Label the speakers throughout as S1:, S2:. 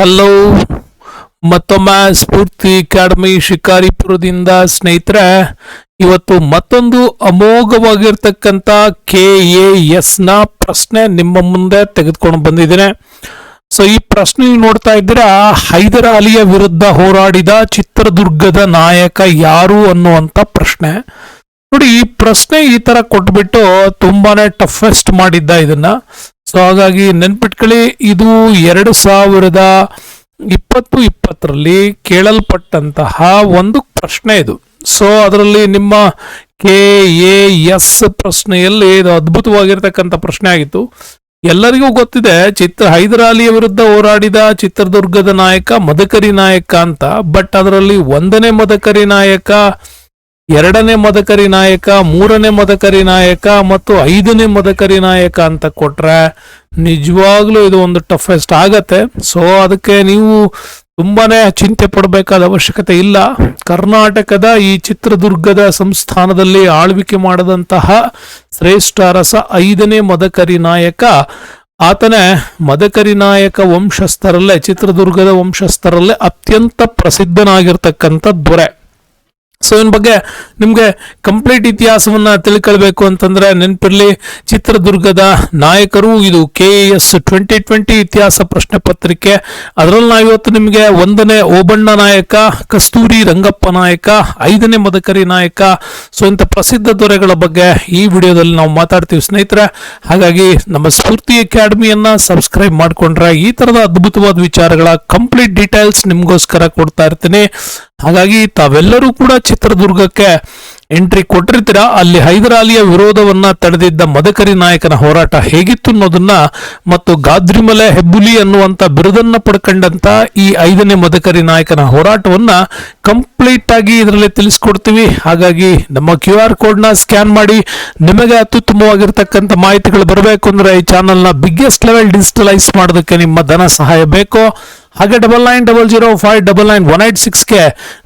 S1: Hello. ಮತ್ತೊಮ್ಮೆ ಸ್ಫೂರ್ತಿ academy ಶಿಕಾರಿಪುರದಿಂದ ಸ್ನೇಹಿತರೆ, ಇವತ್ತು ಮತ್ತೊಂದು ಅಮೋಘವಾಗಿರ್ತಕ್ಕಂಥ ಕೆ ಎ ಎಸ್ನ ಪ್ರಶ್ನೆ ನಿಮ್ಮ ಮುಂದೆ ತೆಗೆದುಕೊಂಡು ಬಂದಿದ್ದೇನೆ. ಸೊ, ಈ ಪ್ರಶ್ನೆ ನೋಡ್ತಾ ಇದ್ದೀರಾ, ಹೈದರ್ ಅಲಿಯ ವಿರುದ್ಧ ಹೋರಾಡಿದ ಚಿತ್ರದುರ್ಗದ ನಾಯಕ ಯಾರು ಅನ್ನುವಂತ ಪ್ರಶ್ನೆ. ನೋಡಿ, ಈ ಪ್ರಶ್ನೆ ಈ ತರ ಕೊಟ್ಬಿಟ್ಟು ತುಂಬಾನೇ ಟಫೆಸ್ಟ್ ಮಾಡಿದ್ದ ಇದನ್ನ. ಸೊ ಹಾಗಾಗಿ ನೆನ್ಪಿಟ್ಕೊಳ್ಳಿ, ಇದು ಎರಡು ಸಾವಿರದ ಇಪ್ಪತ್ತು ಇಪ್ಪತ್ತರಲ್ಲಿ ಕೇಳಲ್ಪಟ್ಟಂತಹ ಒಂದು ಪ್ರಶ್ನೆ ಇದು. ಸೊ ಅದರಲ್ಲಿ ನಿಮ್ಮ ಕೆ ಎ ಎಸ್ ಪ್ರಶ್ನೆಯಲ್ಲಿ ಇದು ಅದ್ಭುತವಾಗಿರ್ತಕ್ಕಂಥ ಪ್ರಶ್ನೆ ಆಗಿತ್ತು. ಎಲ್ಲರಿಗೂ ಗೊತ್ತಿದೆ, ಚಿತ್ರ ಹೈದರಾಲಿಯ ವಿರುದ್ಧ ಹೋರಾಡಿದ ಚಿತ್ರದುರ್ಗದ ನಾಯಕ ಮದಕರಿ ನಾಯಕ ಅಂತ ಬಟ್ ಅದರಲ್ಲಿ ಒಂದನೇ ಮದಕರಿ ನಾಯಕ ಎರಡನೇ ಮದಕರಿ ನಾಯಕ, ಮೂರನೇ ಮದಕರಿ ನಾಯಕ ಮತ್ತು ಐದನೇ ಮದಕರಿ ನಾಯಕ ಅಂತ ಕೊಟ್ರೆ ನಿಜವಾಗ್ಲೂ ಇದು ಒಂದು ಟಫೆಸ್ಟ್ ಆಗತ್ತೆ. ಸೊ ಅದಕ್ಕೆ ನೀವು ತುಂಬಾನೇ ಚಿಂತೆ ಪಡಬೇಕಾದ ಅವಶ್ಯಕತೆ ಇಲ್ಲ. ಕರ್ನಾಟಕದ ಈ ಚಿತ್ರದುರ್ಗದ ಸಂಸ್ಥಾನದಲ್ಲಿ ಆಳ್ವಿಕೆ ಮಾಡದಂತಹ ಶ್ರೇಷ್ಠ ರಸ ಐದನೇ ಮದಕರಿ ನಾಯಕ. ಆತನೇ ಮದಕರಿ ನಾಯಕ ವಂಶಸ್ಥರಲ್ಲೇ, ಚಿತ್ರದುರ್ಗದ ವಂಶಸ್ಥರಲ್ಲೇ ಅತ್ಯಂತ ಪ್ರಸಿದ್ಧನಾಗಿರ್ತಕ್ಕಂಥ ದೊರೆ. ಸೊ ಇನ್ ಬಗ್ಗೆ ನಿಮಗೆ ಕಂಪ್ಲೀಟ್ ಇತಿಹಾಸವನ್ನ ತಿಳ್ಕೊಳ್ಬೇಕು ಅಂತಂದ್ರೆ ನೆನಪಿರಲಿ, ಚಿತ್ರದುರ್ಗದ ನಾಯಕರು ಇದು ಕೆ ಎಸ್ ಟ್ವೆಂಟಿ ಟ್ವೆಂಟಿ ಇತಿಹಾಸ ಪ್ರಶ್ನೆ ಪತ್ರಿಕೆ. ಅದರಲ್ಲಿ ನಾವು ಇವತ್ತು ನಿಮಗೆ ಒಂದನೇ ಓಬಣ್ಣ ನಾಯಕ, ಕಸ್ತೂರಿ ರಂಗಪ್ಪ ನಾಯಕ, ಐದನೇ ಮದಕರಿ ನಾಯಕ. ಸೊ ಇಂಥ ಪ್ರಸಿದ್ಧ ದೊರೆಗಳ ಬಗ್ಗೆ ಈ ವಿಡಿಯೋದಲ್ಲಿ ನಾವು ಮಾತಾಡ್ತೀವಿ ಸ್ನೇಹಿತರೆ. ಹಾಗಾಗಿ ನಮ್ಮ ಸ್ಫೂರ್ತಿ ಅಕಾಡೆಮಿಯನ್ನು ಸಬ್ಸ್ಕ್ರೈಬ್ ಮಾಡ್ಕೊಂಡ್ರೆ ಈ ತರದ ಅದ್ಭುತವಾದ ವಿಚಾರಗಳ ಕಂಪ್ಲೀಟ್ ಡೀಟೇಲ್ಸ್ ನಿಮಗೋಸ್ಕರ ಕೊಡ್ತಾ ಇರ್ತೀನಿ. ಹಾಗಾಗಿ ತಾವೆಲ್ಲರೂ ಕೂಡ ಚಿತ್ರದುರ್ಗಕ್ಕೆ ಎಂಟ್ರಿ ಕೊಟ್ಟಿರ್ತೀರಾ? ಅಲ್ಲಿ ಹೈದರಾಲಿಯ ವಿರೋಧವನ್ನ ತಡೆದಿದ್ದ ಮದಕರಿ ನಾಯಕನ ಹೋರಾಟ ಹೇಗಿತ್ತು ಅನ್ನೋದನ್ನ ಮತ್ತು ಗಾದ್ರಿಮಲೆ ಹೆಬ್ಬುಲಿ ಅನ್ನುವಂತ ಬಿರುದನ್ನ ಪಡ್ಕೊಂಡಂತ ಈ ಐದನೇ ಮದಕರಿ ನಾಯಕನ ಹೋರಾಟವನ್ನ ಕಂಪ್ಲೀಟ್ ಆಗಿ ಇದರಲ್ಲಿ ತಿಳಿಸ್ಕೊಡ್ತೀವಿ. ಹಾಗಾಗಿ ನಮ್ಮ ಕ್ಯೂ ಆರ್ ಕೋಡ್ನ ಸ್ಕ್ಯಾನ್ ಮಾಡಿ ನಿಮಗೆ ಅತ್ಯುತ್ತಮವಾಗಿರ್ತಕ್ಕಂಥ ಮಾಹಿತಿಗಳು ಬರಬೇಕು ಅಂದ್ರೆ ಈ ಚಾನಲ್ನ ಬಿಗ್ಗೆಸ್ಟ್ ಲೆವೆಲ್ ಡಿಜಿಟಲೈಸ್ ಮಾಡೋದಕ್ಕೆ ನಿಮ್ಮ ಧನ ಸಹಾಯ ಬೇಕು. ಹಾಗೆ double nine double zero five double nine one eight ಸಿಕ್ಸ್ಗೆ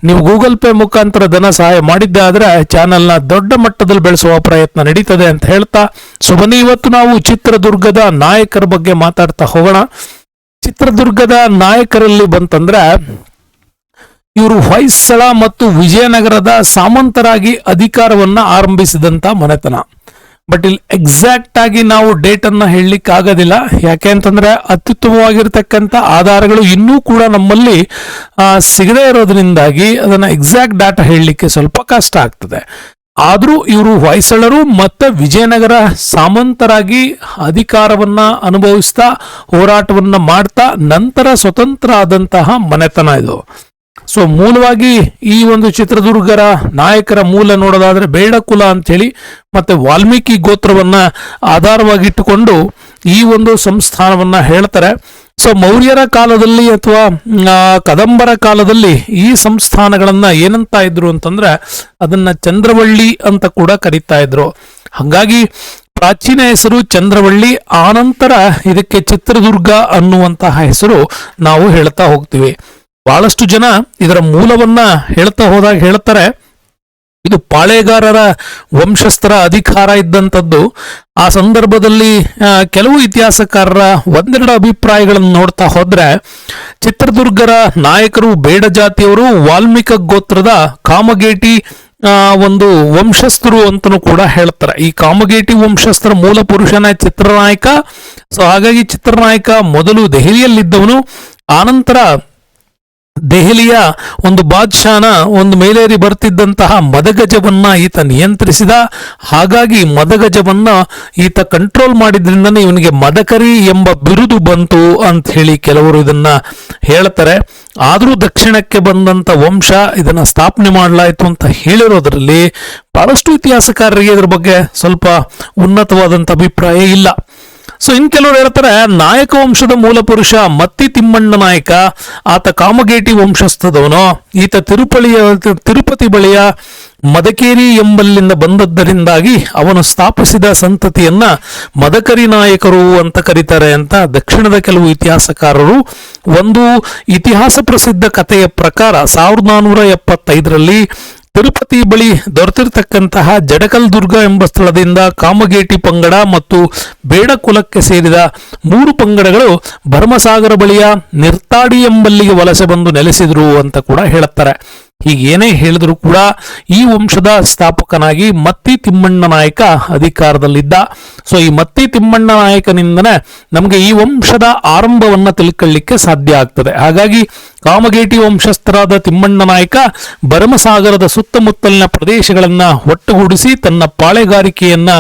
S1: ನೀವು ಗೂಗಲ್ ಪೇ ಮುಖಾಂತರ ಧನ ಸಹಾಯ ಮಾಡಿದ್ದೆ ಆದರೆ ಚಾನೆಲ್ನ ದೊಡ್ಡ ಮಟ್ಟದಲ್ಲಿ ಬೆಳೆಸುವ ಪ್ರಯತ್ನ ನಡೀತದೆ ಅಂತ ಹೇಳ್ತಾ, ಸೊ ಬನ್ನಿ ಇವತ್ತು ನಾವು ಚಿತ್ರದುರ್ಗದ ನಾಯಕರ ಬಗ್ಗೆ ಮಾತಾಡ್ತಾ ಹೋಗೋಣ. ಚಿತ್ರದುರ್ಗದ ನಾಯಕರಲ್ಲಿ ಬಂತಂದ್ರೆ ಇವರು ಹೊಯ್ಸಳ ಮತ್ತು ವಿಜಯನಗರದ ಸಾಮಂತರಾಗಿ ಅಧಿಕಾರವನ್ನ ಆರಂಭಿಸಿದಂತ ಮನೆತನ. ಬಟ್ ಇಲ್ಲಿ ಎಕ್ಸಾಕ್ಟ್ ಆಗಿ ನಾವು ಡೇಟ್ ಅನ್ನ ಹೇಳಲಿಕ್ಕೆ ಆಗೋದಿಲ್ಲ. ಯಾಕೆ ಅಂತಂದ್ರೆ ಅತ್ಯುತ್ತಮವಾಗಿರ್ತಕ್ಕಂಥ ಆಧಾರಗಳು ಇನ್ನೂ ಕೂಡ ನಮ್ಮಲ್ಲಿ ಸಿಗದೇ ಇರೋದ್ರಿಂದಾಗಿ ಅದನ್ನ ಎಕ್ಸಾಕ್ಟ್ ಡಾಟಾ ಹೇಳಲಿಕ್ಕೆ ಸ್ವಲ್ಪ ಕಷ್ಟ ಆಗ್ತದೆ. ಆದರೂ ಇವರು ಹೊಯ್ಸಳರು ಮತ್ತೆ ವಿಜಯನಗರ ಸಾಮಂತರಾಗಿ ಅಧಿಕಾರವನ್ನ ಅನುಭವಿಸ್ತಾ ಹೋರಾಟವನ್ನ ಮಾಡ್ತಾ ನಂತರ ಸ್ವತಂತ್ರ ಆದಂತಹ ಮನೆತನ ಇದು. ಸೊ ಮೂಲವಾಗಿ ಈ ಒಂದು ಚಿತ್ರದುರ್ಗರ ನಾಯಕರ ಮೂಲ ನೋಡೋದಾದ್ರೆ ಬೇಡಕುಲ ಅಂತೇಳಿ ಮತ್ತೆ ವಾಲ್ಮೀಕಿ ಗೋತ್ರವನ್ನ ಆಧಾರವಾಗಿಟ್ಟುಕೊಂಡು ಈ ಒಂದು ಸಂಸ್ಥಾನವನ್ನ ಹೇಳ್ತಾರೆ. ಸೊ ಮೌರ್ಯರ ಕಾಲದಲ್ಲಿ ಅಥವಾ ಕದಂಬರ ಕಾಲದಲ್ಲಿ ಈ ಸಂಸ್ಥಾನಗಳನ್ನ ಏನಂತ ಇದ್ರು ಅಂತಂದ್ರೆ ಅದನ್ನ ಚಂದ್ರವಳ್ಳಿ ಅಂತ ಕೂಡ ಕರೀತಾ ಇದ್ರು. ಹಾಗಾಗಿ ಪ್ರಾಚೀನ ಹೆಸರು ಚಂದ್ರವಳ್ಳಿ, ಆನಂತರ ಇದಕ್ಕೆ ಚಿತ್ರದುರ್ಗ ಅನ್ನುವಂತಹ ಹೆಸರು ನಾವು ಹೇಳ್ತಾ ಹೋಗ್ತೀವಿ. ಬಹಳಷ್ಟು ಜನ ಇದರ ಮೂಲವನ್ನ ಹೇಳ್ತಾ ಹೋದಾಗ ಹೇಳ್ತಾರೆ, ಇದು ಪಾಳೆಗಾರರ ವಂಶಸ್ಥರ ಅಧಿಕಾರ ಇದ್ದಂಥದ್ದು. ಆ ಸಂದರ್ಭದಲ್ಲಿ ಕೆಲವು ಇತಿಹಾಸಕಾರರ ಒಂದೆರಡು ಅಭಿಪ್ರಾಯಗಳನ್ನು ನೋಡ್ತಾ ಹೋದ್ರೆ, ಚಿತ್ರದುರ್ಗರ ನಾಯಕರು ಬೇಡ ಜಾತಿಯವರು ವಾಲ್ಮೀಕ ಗೋತ್ರದ ಕಾಮಗೇಟಿ ಒಂದು ವಂಶಸ್ಥರು ಅಂತಲೂ ಕೂಡ ಹೇಳ್ತಾರೆ. ಈ ಕಾಮಗೇಟಿ ವಂಶಸ್ಥರ ಮೂಲ ಪುರುಷನ ಚಿತ್ರನಾಯಕ, ಸೊ ಹಾಗಾಗಿ ಚಿತ್ರನಾಯಕ ಮೊದಲು ದೆಹಲಿಯಲ್ಲಿದ್ದವನು ಆನಂತರ ದೆಹಲಿಯ ಒಂದು ಬಾದ್ಶಾನ ಒಂದು ಮೇಲೇರಿ ಬರ್ತಿದ್ದಂತಹ ಮದಗಜವನ್ನು ಈತ ನಿಯಂತ್ರಿಸಿದ. ಹಾಗಾಗಿ ಮದಗಜವನ್ನು ಈತ ಕಂಟ್ರೋಲ್ ಮಾಡಿದ್ರಿಂದನೇ ಇವನಿಗೆ ಮದಕರಿ ಎಂಬ ಬಿರುದು ಬಂತು ಅಂತ ಹೇಳಿ ಕೆಲವರು ಇದನ್ನ ಹೇಳ್ತಾರೆ. ಆದರೂ ದಕ್ಷಿಣಕ್ಕೆ ಬಂದಂತ ವಂಶ ಇದನ್ನ ಸ್ಥಾಪನೆ ಮಾಡಲಾಯಿತು ಅಂತ ಹೇಳಿರೋದ್ರಲ್ಲಿ ಬಹಳಷ್ಟು ಇತಿಹಾಸಕಾರರಿಗೆ ಇದ್ರ ಬಗ್ಗೆ ಸ್ವಲ್ಪ ಉನ್ನತವಾದಂತ ಅಭಿಪ್ರಾಯ ಇಲ್ಲ. ಸೊ ಇನ್ ಕೆಲವರು ಹೇಳ್ತಾರೆ, ನಾಯಕ ವಂಶದ ಮೂಲ ಪುರುಷ ಮತ್ತಿ ತಿಮ್ಮಣ್ಣ ನಾಯಕ, ಆತ ಕಾಮಗೇಟಿ ವಂಶಸ್ಥದವನು. ಈತ ತಿರುಪಳಿಯ, ತಿರುಪತಿ ಬಳಿಯ ಮದಕೇರಿ ಎಂಬಲ್ಲಿಂದ ಬಂದದ್ದರಿಂದಾಗಿ ಅವನು ಸ್ಥಾಪಿಸಿದ ಸಂತತಿಯನ್ನ ಮದಕರಿ ನಾಯಕರು ಅಂತ ಕರೀತಾರೆ ಅಂತ ದಕ್ಷಿಣದ ಕೆಲವು ಇತಿಹಾಸಕಾರರು ಒಂದು ಇತಿಹಾಸ ಪ್ರಸಿದ್ಧ ಕಥೆಯ ಪ್ರಕಾರ ಸಾವಿರದ ನಾನ್ನೂರ ಎಪ್ಪತ್ತೈದರಲ್ಲಿ ತಿರುಪತಿ ಬಳಿ ದೊರೆತಿರ್ತಕ್ಕಂತಹ ಜಡಕಲ್ ದುರ್ಗ ಎಂಬ ಸ್ಥಳದಿಂದ ಕಾಮಗೇಟಿ ಪಂಗಡ ಮತ್ತು ಬೇಡ ಕುಲಕ್ಕೆ ಸೇರಿದ ಮೂರು ಪಂಗಡಗಳು ಭರಮಸಾಗರ ಬಳಿಯ ನಿರ್ತಾಡಿ ಎಂಬಲ್ಲಿಗೆ ವಲಸೆ ಬಂದು ನೆಲೆಸಿದ್ರು ಅಂತ ಕೂಡ ಹೇಳುತ್ತಾರೆ. ಹೀಗೇನೇ ಹೇಳಿದರೂ ಕೂಡ ಈ ವಂಶದ ಸ್ಥಾಪಕನಾಗಿ ಮತ್ತಿ ತಿಮ್ಮಣ್ಣ ನಾಯಕ ಅಧಿಕಾರದಲ್ಲಿದ್ದ. ಸೊ ಈ ಮತ್ತಿ ತಿಮ್ಮಣ್ಣ ನಾಯಕನಿಂದನೇ ನಮಗೆ ಈ ವಂಶದ ಆರಂಭವನ್ನ ತಿಳ್ಕೊಳ್ಳಿಕ್ಕೆ ಸಾಧ್ಯ ಆಗ್ತದೆ. ಹಾಗಾಗಿ ಕಾಮಗೇಟಿ ವಂಶಸ್ಥರಾದ ತಿಮ್ಮಣ್ಣ ನಾಯಕ ಭರಮಸಾಗರದ ಸುತ್ತಮುತ್ತಲಿನ ಪ್ರದೇಶಗಳನ್ನು ಒಟ್ಟುಗೂಡಿಸಿ ತನ್ನ ಪಾಳೆಗಾರಿಕೆಯನ್ನ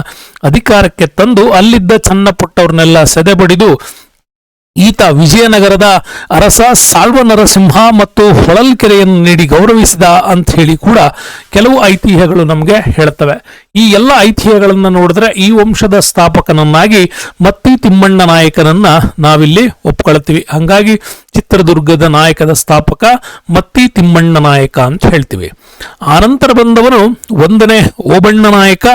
S1: ಅಧಿಕಾರಕ್ಕೆ ತಂದು ಅಲ್ಲಿದ್ದ ಚನ್ನಪುಟ್ಟವ್ರನ್ನೆಲ್ಲ ಸೆದೆಬಡಿದು ಈತ ವಿಜಯನಗರದ ಅರಸ ಸಾಳ್ವ ನರಸಿಂಹ ಮತ್ತು ಹೊಳಲ್ಕೆರೆಯನ್ನು ನೀಡಿ ಗೌರವಿಸಿದ ಅಂತ ಹೇಳಿ ಕೂಡ ಕೆಲವು ಐತಿಹ್ಯಗಳು ನಮಗೆ ಹೇಳ್ತವೆ ಈ ಎಲ್ಲ ಐತಿಹ್ಯಗಳನ್ನು ನೋಡಿದ್ರೆ ಈ ವಂಶದ ಸ್ಥಾಪಕನನ್ನಾಗಿ ಮತ್ತಿ ತಿಮ್ಮಣ್ಣ ನಾಯಕನನ್ನ ನಾವಿಲ್ಲಿ ಒಪ್ಕೊಳ್ತೀವಿ. ಹಂಗಾಗಿ ಚಿತ್ರದುರ್ಗದ ನಾಯಕದ ಸ್ಥಾಪಕ ಮತ್ತಿ ತಿಮ್ಮಣ್ಣ ನಾಯಕ ಅಂತ ಹೇಳ್ತೀವಿ. ಆನಂತರ ಬಂದವನು ಒಂದನೇ ಓಬಣ್ಣ ನಾಯಕ,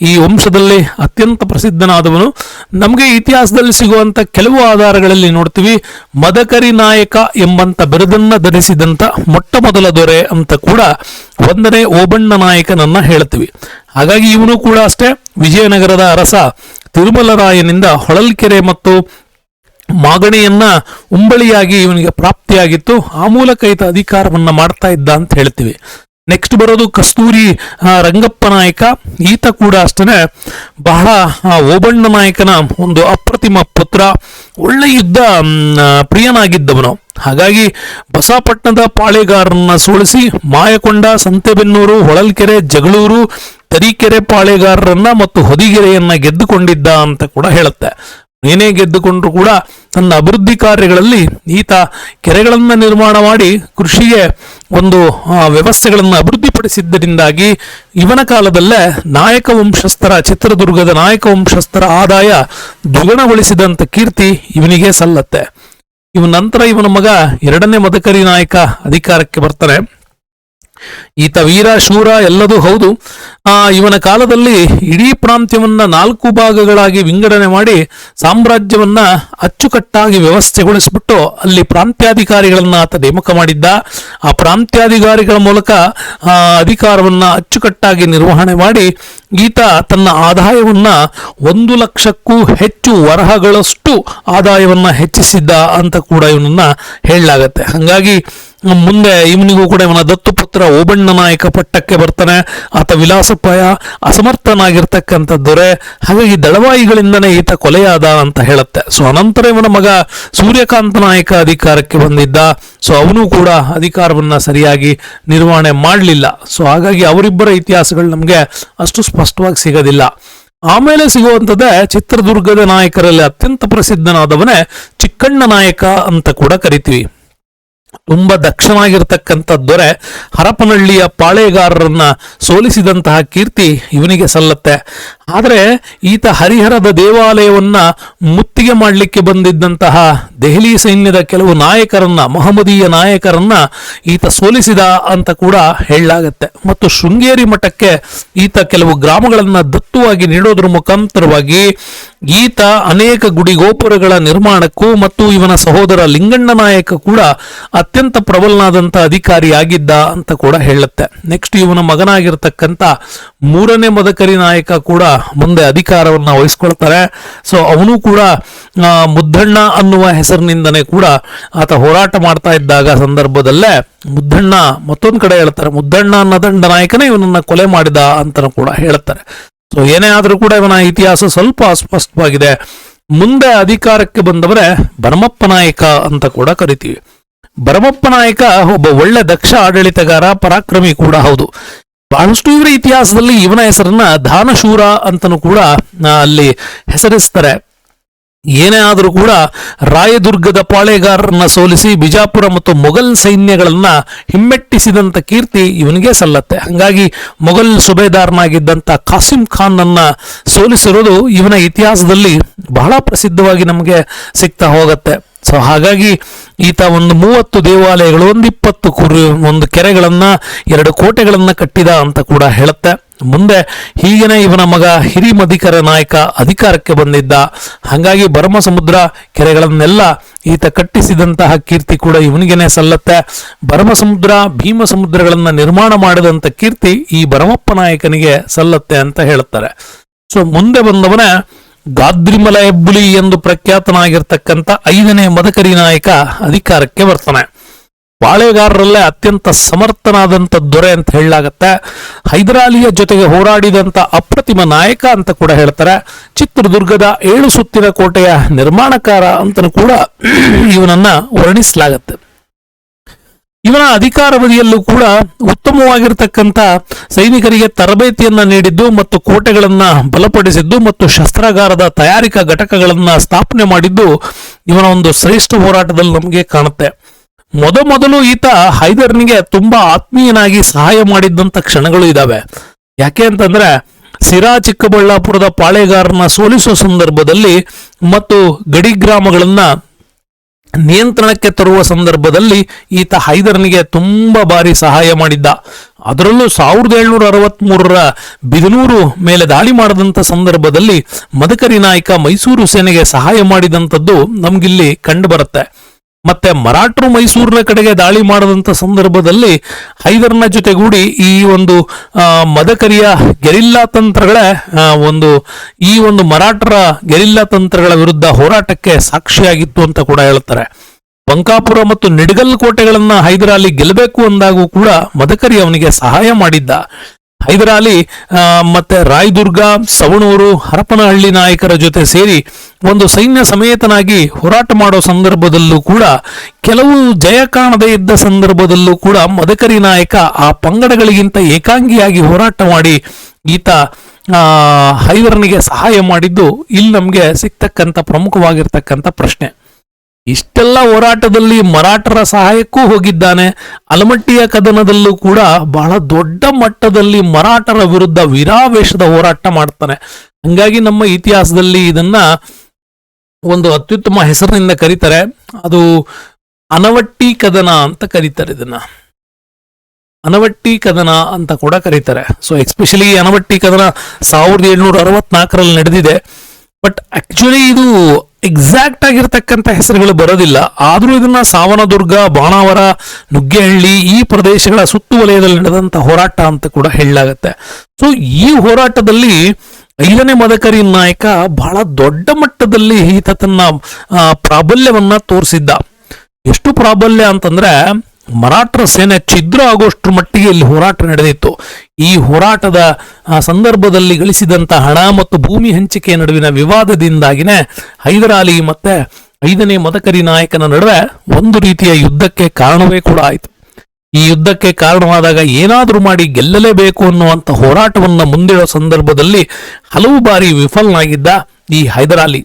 S1: ಈ ವಂಶದಲ್ಲಿ ಅತ್ಯಂತ ಪ್ರಸಿದ್ಧನಾದವನು. ನಮಗೆ ಇತಿಹಾಸದಲ್ಲಿ ಸಿಗುವಂತ ಕೆಲವು ಆಧಾರಗಳಲ್ಲಿ ನೋಡ್ತೀವಿ. ಮದಕರಿ ನಾಯಕ ಎಂಬಂತ ಬಿರುದನ್ನು ಧರಿಸಿದಂಥ ಮೊಟ್ಟ ಮೊದಲ ದೊರೆ ಅಂತ ಕೂಡ ಒಂದನೇ ಓಬಣ್ಣ ನಾಯಕನನ್ನ ಹೇಳ್ತೀವಿ. ಹಾಗಾಗಿ ಇವನು ಕೂಡ ಅಷ್ಟೇ ವಿಜಯನಗರದ ಅರಸ ತಿರುಮಲರಾಯನಿಂದ ಹೊಳಲ್ಕೆರೆ ಮತ್ತು ಮಾಗಣಿಯನ್ನ ಉಂಬಳಿಯಾಗಿ ಇವನಿಗೆ ಪ್ರಾಪ್ತಿಯಾಗಿತ್ತು. ಆ ಮೂಲಕ ಈತ ಅಧಿಕಾರವನ್ನ ಮಾಡ್ತಾ ಇದ್ದ ಅಂತ ಹೇಳ್ತೀವಿ. ನೆಕ್ಸ್ಟ್ ಬರೋದು ಕಸ್ತೂರಿ ರಂಗಪ್ಪ ನಾಯಕ. ಈತ ಕೂಡ ಅಷ್ಟೇ ಬಹಳ ಓಬಣ್ಣ ನಾಯಕನ ಒಂದು ಅಪ್ರತಿಮ ಪುತ್ರ. ಒಳ್ಳೆ ಯುದ್ಧ ಪ್ರಿಯನಾಗಿದ್ದವನು. ಹಾಗಾಗಿ ಬಸಾಪಟ್ಟಣದ ಪಾಳೆಗಾರರನ್ನ ಸೋಲಿಸಿ ಮಾಯಕೊಂಡ ಸಂತೆಬೆನ್ನೂರು, ಹೊಳಲ್ಕೆರೆ, ಜಗಳೂರು, ತರೀಕೆರೆ ಪಾಳೆಗಾರರನ್ನ ಮತ್ತು ಹೊದಿಗೆರೆಯನ್ನ ಗೆದ್ದುಕೊಂಡಿದ್ದ ಅಂತ ಕೂಡ ಹೇಳುತ್ತೆ. ಏನೇ ಗೆದ್ದುಕೊಂಡ್ರು ಕೂಡ ತನ್ನ ಅಭಿವೃದ್ಧಿ ಕಾರ್ಯಗಳಲ್ಲಿ ಈತ ಕೆರೆಗಳನ್ನು ನಿರ್ಮಾಣ ಮಾಡಿ ಕೃಷಿಗೆ ಒಂದು ವ್ಯವಸ್ಥೆಗಳನ್ನು ಅಭಿವೃದ್ಧಿಪಡಿಸಿದ್ದರಿಂದಾಗಿ ಇವನ ಕಾಲದಲ್ಲೇ ನಾಯಕ ವಂಶಸ್ಥರ, ಚಿತ್ರದುರ್ಗದ ನಾಯಕ ವಂಶಸ್ಥರ ಆದಾಯ ದ್ವಿಗುಣಗೊಳಿಸಿದಂಥ ಕೀರ್ತಿ ಇವನಿಗೆ ಸಲ್ಲತ್ತೆ. ಇವನ ನಂತರ ಇವನ ಮಗ ಎರಡನೇ ಮದಕರಿ ನಾಯಕ ಅಧಿಕಾರಕ್ಕೆ ಬರ್ತಾನೆ. ಈತ ವೀರ, ಶೂರ ಎಲ್ಲದೂ ಹೌದು. ಆ, ಇವನ ಕಾಲದಲ್ಲಿ ಇಡೀ ಪ್ರಾಂತ್ಯವನ್ನ ನಾಲ್ಕು ಭಾಗಗಳಾಗಿ ವಿಂಗಡಣೆ ಮಾಡಿ ಸಾಮ್ರಾಜ್ಯವನ್ನ ಅಚ್ಚುಕಟ್ಟಾಗಿ ವ್ಯವಸ್ಥೆಗೊಳಿಸಿಬಿಟ್ಟು ಅಲ್ಲಿ ಪ್ರಾಂತ್ಯಾಧಿಕಾರಿಗಳನ್ನು ಆತ ನೇಮಕ ಮಾಡಿದ್ದ. ಆ ಪ್ರಾಂತ್ಯಾಧಿಕಾರಿಗಳ ಮೂಲಕ ಅಧಿಕಾರವನ್ನ ಅಚ್ಚುಕಟ್ಟಾಗಿ ನಿರ್ವಹಣೆ ಮಾಡಿ ಈತ ತನ್ನ ಆದಾಯವನ್ನ ಒಂದು ಲಕ್ಷಕ್ಕೂ ಹೆಚ್ಚು ವರಹಗಳಷ್ಟು ಆದಾಯವನ್ನ ಹೆಚ್ಚಿಸಿದ್ದ ಅಂತ ಕೂಡ ಇವನನ್ನ ಹೇಳಲಾಗತ್ತೆ. ಹಂಗಾಗಿ ಮುಂದೆ ಇವನಿಗೂ ಕೂಡ ಇವನ ದತ್ತುಪುತ್ರ ಓಬಣ್ಣ ನಾಯಕ ಪಟ್ಟಕ್ಕೆ ಬರ್ತಾನೆ. ಆತ ವಿಲಾಸಪಾಯ ಅಸಮರ್ಥನಾಗಿರ್ತಕ್ಕಂಥ ದೊರೆ. ಹಾಗಾಗಿ ದಳವಾಯಿಗಳಿಂದನೇ ಈತ ಕೊಲೆಯಾದ ಅಂತ ಹೇಳುತ್ತೆ. ಸೊ, ಅನಂತರ ಇವನ ಮಗ ಸೂರ್ಯಕಾಂತ ನಾಯಕ ಅಧಿಕಾರಕ್ಕೆ ಬಂದಿದ್ದ. ಸೊ, ಅವನು ಕೂಡ ಅಧಿಕಾರವನ್ನ ಸರಿಯಾಗಿ ನಿರ್ವಹಣೆ ಮಾಡಲಿಲ್ಲ. ಸೊ, ಹಾಗಾಗಿ ಅವರಿಬ್ಬರ ಇತಿಹಾಸಗಳು ನಮಗೆ ಅಷ್ಟು ಸ್ಪಷ್ಟವಾಗಿ ಸಿಗೋದಿಲ್ಲ. ಆಮೇಲೆ ಸಿಗುವಂಥದ್ದೇ ಚಿತ್ರದುರ್ಗದ ನಾಯಕರಲ್ಲಿ ಅತ್ಯಂತ ಪ್ರಸಿದ್ಧನಾದವನೇ ಚಿಕ್ಕಣ್ಣ ನಾಯಕ ಅಂತ ಕೂಡ ಕರಿತೀವಿ. ತುಂಬಾ ದಕ್ಷನಾಗಿರ್ತಕ್ಕಂಥ ದೊರೆ ಹರಪನಹಳ್ಳಿಯ ಪಾಳೆಗಾರರನ್ನ ಸೋಲಿಸಿದಂತಹ ಕೀರ್ತಿ ಇವನಿಗೆ ಸಲ್ಲತ್ತೆ. ಆದರೆ ಈತ ಹರಿಹರದ ದೇವಾಲಯವನ್ನ ಮುತ್ತಿಗೆ ಮಾಡಲಿಕ್ಕೆ ಬಂದಿದ್ದಂತಹ ದೆಹಲಿ ಸೈನ್ಯದ ಕೆಲವು ನಾಯಕರನ್ನ, ಮಹಮ್ಮದೀಯ ನಾಯಕರನ್ನ ಈತ ಸೋಲಿಸಿದ ಅಂತ ಕೂಡ ಹೇಳಲಾಗತ್ತೆ. ಮತ್ತು ಶೃಂಗೇರಿ ಮಠಕ್ಕೆ ಈತ ಕೆಲವು ಗ್ರಾಮಗಳನ್ನು ದತ್ತುವಾಗಿ ನೀಡೋದ್ರ ಮುಖಾಂತರವಾಗಿ ಈತ ಅನೇಕ ಗುಡಿ ಗೋಪುರಗಳ ನಿರ್ಮಾಣಕ್ಕೂ ಮತ್ತು ಇವನ ಸಹೋದರ ಲಿಂಗಣ್ಣ ನಾಯಕ ಕೂಡ ಅತ್ಯಂತ ಪ್ರಬಲನಾದಂಥ ಅಧಿಕಾರಿಯಾಗಿದ್ದ ಅಂತ ಕೂಡ ಹೇಳುತ್ತೆ. ನೆಕ್ಸ್ಟ್ ಇವನ ಮಗನಾಗಿರ್ತಕ್ಕಂಥ ಮೂರನೇ ಮದಕರಿ ನಾಯಕ ಕೂಡ ಮುಂದೆ ಅಧಿಕಾರವನ್ನ ವಹಿಸ್ಕೊಳ್ತಾರೆ. ಸೊ ಅವನು ಕೂಡ ಮುದ್ದಣ್ಣ ಅನ್ನುವ ಹೆಸರಿನಿಂದನೇ ಕೂಡ ಆತ ಹೋರಾಟ ಮಾಡ್ತಾ ಇದ್ದಾಗ ಸಂದರ್ಭದಲ್ಲೇ ಮುದ್ದಣ್ಣ ಮತ್ತೊಂದು ಕಡೆ ಹೇಳ್ತಾರೆ, ಮುದ್ದಣ್ಣ ಅನ್ನೋ ದಂಡ ನಾಯಕನೇ ಇವನನ್ನ ಕೊಲೆ ಮಾಡಿದ ಅಂತ ಕೂಡ ಹೇಳ್ತಾರೆ ಸೊ ಏನೇ ಆದರೂ ಕೂಡ ಇವನ ಇತಿಹಾಸ ಸ್ವಲ್ಪ ಅಸ್ಪಷ್ಟವಾಗಿದೆ. ಮುಂದೆ ಅಧಿಕಾರಕ್ಕೆ ಬಂದವರೇ ಭರಮಪ್ಪ ನಾಯಕ ಅಂತ ಕೂಡ ಕರಿತೀವಿ. ಭರಮಪ್ಪ ನಾಯಕ ಒಬ್ಬ ಒಳ್ಳೆ ದಕ್ಷ ಆಡಳಿತಗಾರ, ಪರಾಕ್ರಮಿ ಕೂಡ ಹೌದು. ಬಹಳಷ್ಟು ಇವರ ಇತಿಹಾಸದಲ್ಲಿ ಇವನ ಹೆಸರನ್ನ ದಾನಶೂರ ಅಂತನೂ ಕೂಡ ಅಲ್ಲಿ ಹೆಸರಿಸ್ತಾರೆ. ಏನೇ ಆದರೂ ಕೂಡ ರಾಯದುರ್ಗದ ಪಾಳೆಗಾರರನ್ನ ಸೋಲಿಸಿ ಬಿಜಾಪುರ ಮತ್ತು ಮೊಘಲ್ ಸೈನ್ಯಗಳನ್ನ ಹಿಮ್ಮೆಟ್ಟಿಸಿದಂತ ಕೀರ್ತಿ ಇವನಿಗೆ ಸಲ್ಲತ್ತೆ. ಹಾಗಾಗಿ ಮೊಘಲ್ ಸುಬೇದಾರನಾಗಿದ್ದಂತ ಖಾಸಿಂ ಖಾನ್ ಅನ್ನ ಸೋಲಿಸಿರೋದು ಇವನ ಇತಿಹಾಸದಲ್ಲಿ ಬಹಳ ಪ್ರಸಿದ್ಧವಾಗಿ ನಮಗೆ ಸಿಗ್ತಾ ಹೋಗತ್ತೆ. ಸೊ ಹಾಗಾಗಿ ಈತ ಒಂದು ಮೂವತ್ತು ದೇವಾಲಯಗಳು ಒಂದು ಇಪ್ಪತ್ತು ಕುರಿ, ಒಂದು ಕೆರೆಗಳನ್ನು, ಎರಡು ಕೋಟೆಗಳನ್ನು ಕಟ್ಟಿದ ಅಂತ ಕೂಡ ಹೇಳುತ್ತೆ. ಮುಂದೆ ಹೀಗೇನೆ ಇವನ ಮಗ ಹಿರಿಮಧಿಕರ ನಾಯಕ ಅಧಿಕಾರಕ್ಕೆ ಬಂದಿದ್ದ. ಹಾಗಾಗಿ ಭರಮ ಸಮುದ್ರ ಕೆರೆಗಳನ್ನೆಲ್ಲ ಈತ ಕಟ್ಟಿಸಿದಂತಹ ಕೀರ್ತಿ ಕೂಡ ಇವನಿಗೇನೆ ಸಲ್ಲತ್ತೆ. ಭರಮಸಮುದ್ರ ಭೀಮ ಸಮುದ್ರಗಳನ್ನು ನಿರ್ಮಾಣ ಮಾಡಿದಂಥ ಕೀರ್ತಿ ಈ ಭರಮಪ್ಪ ನಾಯಕನಿಗೆ ಸಲ್ಲತ್ತೆ ಅಂತ ಹೇಳ್ತಾರೆ ಸೊ ಮುಂದೆ ಬಂದವನೇ ಗಾದ್ರಿಮಲ ಹೆಬ್ಬುಲಿ ಎಂದು ಪ್ರಖ್ಯಾತನಾಗಿರ್ತಕ್ಕಂಥ ಐದನೇ ಮದಕರಿ ನಾಯಕ ಅಧಿಕಾರಕ್ಕೆ ಬರ್ತಾನೆ. ಪಾಳೆಗಾರರಲ್ಲೇ ಅತ್ಯಂತ ಸಮರ್ಥನಾದಂಥ ದೊರೆ ಅಂತ ಹೇಳಲಾಗತ್ತೆ. ಹೈದರಾಲಿಯ ಜೊತೆಗೆ ಹೋರಾಡಿದಂಥ ಅಪ್ರತಿಮ ನಾಯಕ ಅಂತ ಕೂಡ ಹೇಳ್ತಾರೆ. ಚಿತ್ರದುರ್ಗದ ಏಳು ಸುತ್ತಿನ ಕೋಟೆಯ ನಿರ್ಮಾಣಕಾರ ಅಂತಲೂ ಕೂಡ ಇವನನ್ನ ವರ್ಣಿಸಲಾಗತ್ತೆ. ಇವನ ಅಧಿಕಾರಾವಧಿಯಲ್ಲೂ ಕೂಡ ಉತ್ತಮವಾಗಿರ್ತಕ್ಕಂಥ ಸೈನಿಕರಿಗೆ ತರಬೇತಿಯನ್ನ ನೀಡಿದ್ದು ಮತ್ತು ಕೋಟೆಗಳನ್ನ ಬಲಪಡಿಸಿದ್ದು ಮತ್ತು ಶಸ್ತ್ರಾಗಾರದ ತಯಾರಿಕಾ ಘಟಕಗಳನ್ನ ಸ್ಥಾಪನೆ ಮಾಡಿದ್ದು ಇವನ ಒಂದು ಶ್ರೇಷ್ಠ ಹೋರಾಟದಲ್ಲಿ ನಮಗೆ ಕಾಣುತ್ತೆ. ಮೊದಮೊದಲು ಈತ ಹೈದರ್ನಿಗೆ ತುಂಬಾ ಆತ್ಮೀಯನಾಗಿ ಸಹಾಯ ಮಾಡಿದ್ದಂಥ ಕ್ಷಣಗಳು ಇದ್ದಾವೆ ಯಾಕೆ ಅಂತಂದ್ರೆ ಸಿರಾ ಚಿಕ್ಕಬಳ್ಳಾಪುರದ ಪಾಳೆಗಾರನ ಸೋಲಿಸುವ ಸಂದರ್ಭದಲ್ಲಿ ಮತ್ತು ಗಡಿ ಗ್ರಾಮಗಳನ್ನ ನಿಯಂತ್ರಣಕ್ಕೆ ತರುವ ಸಂದರ್ಭದಲ್ಲಿ ಈತ ಹೈದರ್ನಿಗೆ ತುಂಬಾ ಬಾರಿ ಸಹಾಯ ಮಾಡಿದ್ದ. ಅದರಲ್ಲೂ ಸಾವಿರದ ಏಳ್ನೂರ ಅರವತ್ಮೂರರ ಬಿದನೂರು ಮೇಲೆ ದಾಳಿ ಮಾಡಿದಂಥ ಸಂದರ್ಭದಲ್ಲಿ ಮದಕರಿ ನಾಯಕ ಮೈಸೂರು ಸೇನೆಗೆ ಸಹಾಯ ಮಾಡಿದಂಥದ್ದು ನಮಗಿಲ್ಲಿ ಕಂಡು ಬರುತ್ತೆ. ಮತ್ತೆ ಮರಾಠರು ಮೈಸೂರಿನ ಕಡೆಗೆ ದಾಳಿ ಮಾಡದಂತ ಸಂದರ್ಭದಲ್ಲಿ ಹೈದರ್ನ ಜೊತೆಗೂಡಿ ಈ ಒಂದು ಮದಕರಿಯ ಗೆರಿಲ್ಲಾ ತಂತ್ರಗಳ ಒಂದು, ಈ ಒಂದು ಮರಾಠರ ಗೆರಿಲ್ಲಾ ತಂತ್ರಗಳ ವಿರುದ್ಧ ಹೋರಾಟಕ್ಕೆ ಸಾಕ್ಷಿಯಾಗಿತ್ತು ಅಂತ ಕೂಡ ಹೇಳ್ತಾರೆ. ಬಂಕಾಪುರ ಮತ್ತು ನಿಡಗಲ್ ಕೋಟೆಗಳನ್ನ ಹೈದರಾಲಿ ಗೆಲ್ಲಬೇಕು ಅಂದಾಗೂ ಕೂಡ ಮದಕರಿ ಅವನಿಗೆ ಸಹಾಯ ಮಾಡಿದ್ದ. ಹೈದರಾಲಿ ಮತ್ತೆ ರಾಯದುರ್ಗ, ಸವಣೂರು, ಹರಪನಹಳ್ಳಿ ನಾಯಕರ ಜೊತೆ ಸೇರಿ ಒಂದು ಸೈನ್ಯ ಸಮೇತನಾಗಿ ಹೋರಾಟ ಮಾಡೋ ಸಂದರ್ಭದಲ್ಲೂ ಕೂಡ, ಕೆಲವು ಜಯ ಕಾಣದೇ ಇದ್ದ ಸಂದರ್ಭದಲ್ಲೂ ಕೂಡ ಮದಕರಿ ನಾಯಕ ಆ ಪಂಗಡಗಳಿಗಿಂತ ಏಕಾಂಗಿಯಾಗಿ ಹೋರಾಟ ಮಾಡಿ ಈತ ಹೈದರನಿಗೆ ಸಹಾಯ ಮಾಡಿದ್ದು, ಇಲ್ಲಿ ನಮಗೆ ಸಿಗ್ತಕ್ಕಂಥ ಪ್ರಮುಖವಾಗಿರ್ತಕ್ಕಂಥ ಪ್ರಶ್ನೆ. ಇಷ್ಟೆಲ್ಲ ಹೋರಾಟದಲ್ಲಿ ಮರಾಠರ ಸಹಾಯಕ್ಕೂ ಹೋಗಿದ್ದಾನೆ. ಅಲಮಟ್ಟಿಯ ಕದನದಲ್ಲೂ ಕೂಡ ಬಹಳ ದೊಡ್ಡ ಮಟ್ಟದಲ್ಲಿ ಮರಾಠರ ವಿರುದ್ಧ ವಿರಾವೇಶದ ಹೋರಾಟ ಮಾಡ್ತಾನೆ. ಹಂಗಾಗಿ ನಮ್ಮ ಇತಿಹಾಸದಲ್ಲಿ ಇದನ್ನ ಒಂದು ಅತ್ಯುತ್ತಮ ಹೆಸರಿನಿಂದ ಕರೀತಾರೆ. ಅದು ಅನವಟ್ಟಿ ಕದನ ಅಂತ ಕರೀತಾರೆ ಇದನ್ನ. ಅನವಟ್ಟಿ ಕದನ ಅಂತ ಕೂಡ ಕರೀತಾರೆ. ಸೊ ಎಕ್ಸ್ಪೆಷಲಿ ಅನವಟ್ಟಿ ಕದನ ಸಾವಿರದ ಏಳ್ನೂರ ಅರವತ್ನಾಲ್ಕರಲ್ಲಿ ನಡೆದಿದೆ. ಬಟ್ ಆಕ್ಚುಲಿ ಇದು ಎಕ್ಸಾಕ್ಟ್ ಆಗಿರ್ತಕ್ಕಂಥ ಹೆಸರುಗಳು ಬರೋದಿಲ್ಲ. ಆದರೂ ಇದನ್ನ ಸಾವನದುರ್ಗ, ಬಾಣಾವರ, ನುಗ್ಗೆಹಳ್ಳಿ ಈ ಪ್ರದೇಶಗಳ ಸುತ್ತುವಲಯದಲ್ಲಿ ನಡೆದಂತ ಹೋರಾಟ ಅಂತ ಕೂಡ ಹೇಳಲಾಗತ್ತೆ. ಸೊ ಈ ಹೋರಾಟದಲ್ಲಿ ಐದನೇ ಮದಕರಿ ನಾಯಕ ಬಹಳ ದೊಡ್ಡ ಮಟ್ಟದಲ್ಲಿ ಈತ ತನ್ನ ಪ್ರಾಬಲ್ಯವನ್ನ ತೋರಿಸಿದ್ದ. ಎಷ್ಟು ಪ್ರಾಬಲ್ಯ ಅಂತಂದ್ರೆ ಮರಾಠರ ಸೇನೆ ಛಿದ್ರ ಆಗೋಷ್ಟ್ರ ಮಟ್ಟಿಗೆ ಇಲ್ಲಿ ಹೋರಾಟ ನಡೆದಿತ್ತು. ಈ ಹೋರಾಟದ ಸಂದರ್ಭದಲ್ಲಿ ಗಳಿಸಿದಂಥ ಹಣ ಮತ್ತು ಭೂಮಿ ಹಂಚಿಕೆ ನಡುವಿನ ವಿವಾದದಿಂದಾಗಿನೇ ಹೈದರಾಲಿ ಮತ್ತೆ ಐದನೇ ಮದಕರಿ ನಾಯಕನ ನಡುವೆ ಒಂದು ರೀತಿಯ ಯುದ್ಧಕ್ಕೆ ಕಾರಣವೇ ಕೂಡ ಆಯಿತು. ಈ ಯುದ್ಧಕ್ಕೆ ಕಾರಣವಾದಾಗ ಏನಾದರೂ ಮಾಡಿ ಗೆಲ್ಲಲೇಬೇಕು ಅನ್ನುವಂಥ ಹೋರಾಟವನ್ನು ಮುಂದಿಡೋ ಸಂದರ್ಭದಲ್ಲಿ ಹಲವು ಬಾರಿ ವಿಫಲನಾಗಿದ್ದ ಈ ಹೈದರಾಲಿ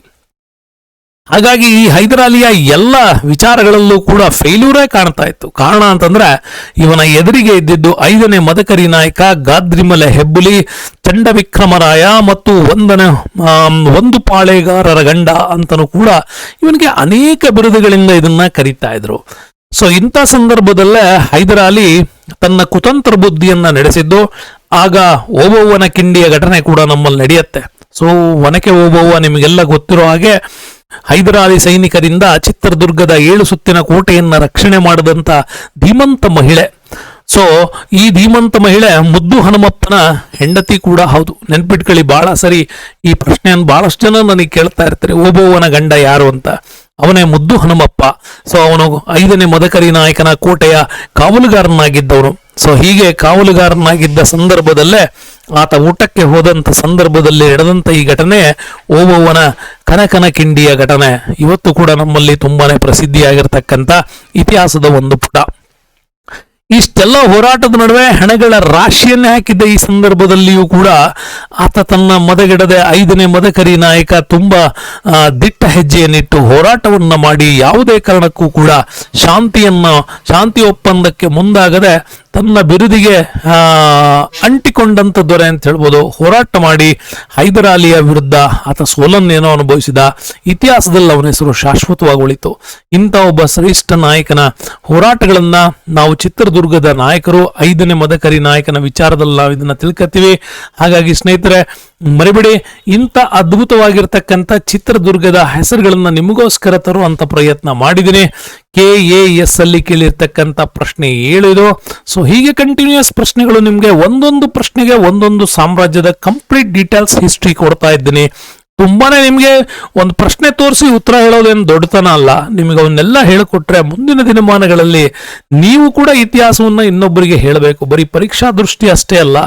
S1: ಹಾಗಾಗಿ ಈ ಹೈದರಾಲಿಯ ಎಲ್ಲ ವಿಚಾರಗಳಲ್ಲೂ ಕೂಡ ಫೇಲ್ಯೂರೇ ಕಾಣ್ತಾ ಇತ್ತು. ಕಾರಣ ಅಂತಂದ್ರೆ, ಇವನ ಎದುರಿಗೆ ಇದ್ದಿದ್ದು ಐದನೇ ಮದಕರಿ ನಾಯಕ ಗಾದ್ರಿಮಲೆ ಹೆಬ್ಬುಲಿ, ಚಂಡವಿಕ್ರಮರಾಯ ಮತ್ತು ಒಂದನ ಒಂದು ಪಾಳೆಗಾರರ ಗಂಡ ಅಂತನೂ ಕೂಡ ಇವನಿಗೆ ಅನೇಕ ಬಿರುದುಗಳಿಂದ ಇದನ್ನ ಕರೀತಾ ಇದ್ರು. ಸೊ ಇಂಥ ಸಂದರ್ಭದಲ್ಲೇ ಹೈದರಾಲಿ ತನ್ನ ಕುತಂತ್ರ ಬುದ್ಧಿಯನ್ನ ನಡೆಸಿದ್ದು, ಆಗ ಓಬವ್ವನ ಕಿಂಡಿಯ ಘಟನೆ ಕೂಡ ನಮ್ಮಲ್ಲಿ ನಡೆಯುತ್ತೆ. ಸೊ ಒನಕೆ ಓಬವ್ವ ನಿಮಗೆಲ್ಲ ಗೊತ್ತಿರೋ ಹಾಗೆ ಹೈದರಾಲಿ ಸೈನಿಕರಿಂದ ಚಿತ್ರದುರ್ಗದ ಏಳು ಸುತ್ತಿನ ಕೋಟೆಯನ್ನ ರಕ್ಷಣೆ ಮಾಡಿದಂತ ಧೀಮಂತ ಮಹಿಳೆ. ಸೊ ಈ ಧೀಮಂತ ಮಹಿಳೆ ಮುದ್ದು ಹನುಮಪ್ಪನ ಹೆಂಡತಿ ಕೂಡ ಹೌದು. ನೆನ್ಪಿಟ್ಕೊಳ್ಳಿ ಬಹಳ ಸರಿ ಈ ಪ್ರಶ್ನೆಯನ್ನು ಬಹಳಷ್ಟು ಜನ ನನಗೆ ಕೇಳ್ತಾ ಇರ್ತಾರೆ, ಓಬವ್ವನ ಗಂಡ ಯಾರು ಅಂತ. ಅವನೇ ಮುದ್ದು ಹನುಮಪ್ಪ. ಸೊ ಅವನು ಐದನೇ ಮದಕರಿ ನಾಯಕನ ಕೋಟೆಯ ಕಾವಲುಗಾರನಾಗಿದ್ದವನು. ಸೊ ಹೀಗೆ ಕಾವಲುಗಾರನಾಗಿದ್ದ ಸಂದರ್ಭದಲ್ಲೇ ಆತ ಊಟಕ್ಕೆ ಹೋದಂಥ ಸಂದರ್ಭದಲ್ಲಿ ನಡೆದಂತ ಈ ಘಟನೆ ಓಬವ್ವನ ಕನಕನ ಕಿಂಡಿಯ ಘಟನೆ. ಇವತ್ತು ಕೂಡ ನಮ್ಮಲ್ಲಿ ತುಂಬಾನೇ ಪ್ರಸಿದ್ಧಿಯಾಗಿರ್ತಕ್ಕಂಥ ಇತಿಹಾಸದ ಒಂದು ಪುಟ. ಇಷ್ಟೆಲ್ಲ ಹೋರಾಟದ ನಡುವೆ ಹಣಗಳ ರಾಶಿಯನ್ನೇ ಹಾಕಿದ್ದ ಈ ಸಂದರ್ಭದಲ್ಲಿಯೂ ಕೂಡ ಆತ ತನ್ನ ಮದಗಿಡದೆ ಐದನೇ ಮದಕರಿ ನಾಯಕ ತುಂಬಾ ದಿಟ್ಟ ಹೆಜ್ಜೆಯನ್ನಿಟ್ಟು ಹೋರಾಟವನ್ನ ಮಾಡಿ ಯಾವುದೇ ಕಾರಣಕ್ಕೂ ಕೂಡ ಶಾಂತಿಯನ್ನ, ಶಾಂತಿ ಒಪ್ಪಂದಕ್ಕೆ ಮುಂದಾಗದೆ ತನ್ನ ಬಿರುದಿಗೆ ಅಂಟಿಕೊಂಡಂಥ ದೊರೆ ಅಂತ ಹೇಳ್ಬೋದು. ಹೋರಾಟ ಮಾಡಿ ಹೈದರಾಲಿಯ ವಿರುದ್ಧ ಆತ ಸೋಲನ್ನೇನೋ ಅನುಭವಿಸಿದ. ಇತಿಹಾಸದಲ್ಲಿ ಅವನ ಹೆಸರು ಶಾಶ್ವತವಾಗಿ ಉಳಿತು. ಇಂಥ ಒಬ್ಬ ಶ್ರೇಷ್ಠ ನಾಯಕನ ಹೋರಾಟಗಳನ್ನು ನಾವು ಚಿತ್ರದುರ್ಗ ಚಿತ್ರದುರ್ಗದ ನಾಯಕರು, ಐದನೇ ಮದಕರಿ ನಾಯಕನ ವಿಚಾರದಲ್ಲಿ ನಾವು ಇದನ್ನ ತಿಳ್ಕತ್ತೀವಿ. ಹಾಗಾಗಿ ಸ್ನೇಹಿತರೆ, ಮರಿಬೇಡಿ, ಇಂಥ ಅದ್ಭುತವಾಗಿರ್ತಕ್ಕಂಥ ಚಿತ್ರದುರ್ಗದ ಹೆಸರುಗಳನ್ನು ನಿಮಗೋಸ್ಕರ ತರುವಂತ ಪ್ರಯತ್ನ ಮಾಡಿದ್ದೀನಿ. ಕೆ ಎ ಎಸ್ ಅಲ್ಲಿ ಕೇಳಿರ್ತಕ್ಕಂಥ ಪ್ರಶ್ನೆ ಏಳು ಇದು ಸೊ ಹೀಗೆ ಕಂಟಿನ್ಯೂಸ್ ಪ್ರಶ್ನೆಗಳು ನಿಮಗೆ ಒಂದೊಂದು ಪ್ರಶ್ನೆಗೆ ಒಂದೊಂದು ಸಾಮ್ರಾಜ್ಯದ ಕಂಪ್ಲೀಟ್ ಡೀಟೇಲ್ಸ್ ಹಿಸ್ಟ್ರಿ ಕೊಡ್ತಾ ಇದ್ದೀನಿ. ತುಂಬಾನೇ ನಿಮಗೆ ಒಂದು ಪ್ರಶ್ನೆ ತೋರಿಸಿ ಉತ್ತರ ಹೇಳೋದೇನು ದೊಡ್ಡತನ ಅಲ್ಲ. ನಿಮಗೆ ಅವನ್ನೆಲ್ಲ ಹೇಳಿಕೊಟ್ರೆ ಮುಂದಿನ ದಿನಮಾನಗಳಲ್ಲಿ ನೀವು ಕೂಡ ಇತಿಹಾಸವನ್ನು ಇನ್ನೊಬ್ಬರಿಗೆ ಹೇಳಬೇಕು. ಬರೀ ಪರೀಕ್ಷಾ ದೃಷ್ಟಿ ಅಷ್ಟೇ ಅಲ್ಲ,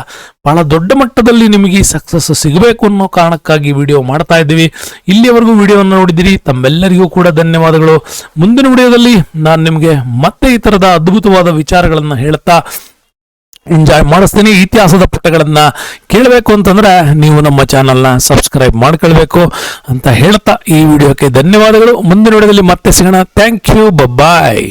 S1: ಬಹಳ ದೊಡ್ಡ ಮಟ್ಟದಲ್ಲಿ ನಿಮಗೆ ಈ ಸಕ್ಸಸ್ ಸಿಗಬೇಕು ಅನ್ನೋ ಕಾರಣಕ್ಕಾಗಿ ವಿಡಿಯೋ ಮಾಡ್ತಾ ಇದ್ದೀವಿ. ಇಲ್ಲಿಯವರೆಗೂ ವಿಡಿಯೋವನ್ನು ನೋಡಿದಿರಿ. ತಮ್ಮೆಲ್ಲರಿಗೂ ಕೂಡ ಧನ್ಯವಾದಗಳು. ಮುಂದಿನ ವಿಡಿಯೋದಲ್ಲಿ ನಾನು ನಿಮಗೆ ಮತ್ತೆ ಈ ಥರದ ಅದ್ಭುತವಾದ ವಿಚಾರಗಳನ್ನು ಹೇಳ್ತಾ ಎಂಜಾಯ್ ಮಾಡಿಸ್ತೀನಿ. ಇತಿಹಾಸದ ಪುಟಗಳನ್ನು ಕೇಳಬೇಕು ಅಂತಂದ್ರೆ ನೀವು ನಮ್ಮ ಚಾನಲ್ನ ಸಬ್ಸ್ಕ್ರೈಬ್ ಮಾಡ್ಕೊಳ್ಬೇಕು ಅಂತ ಹೇಳ್ತಾ ಈ ವಿಡಿಯೋಕ್ಕೆ ಧನ್ಯವಾದಗಳು. ಮುಂದಿನ ವಿಡಿಯೋದಲ್ಲಿ ಮತ್ತೆ ಸಿಗೋಣ. Thank you bye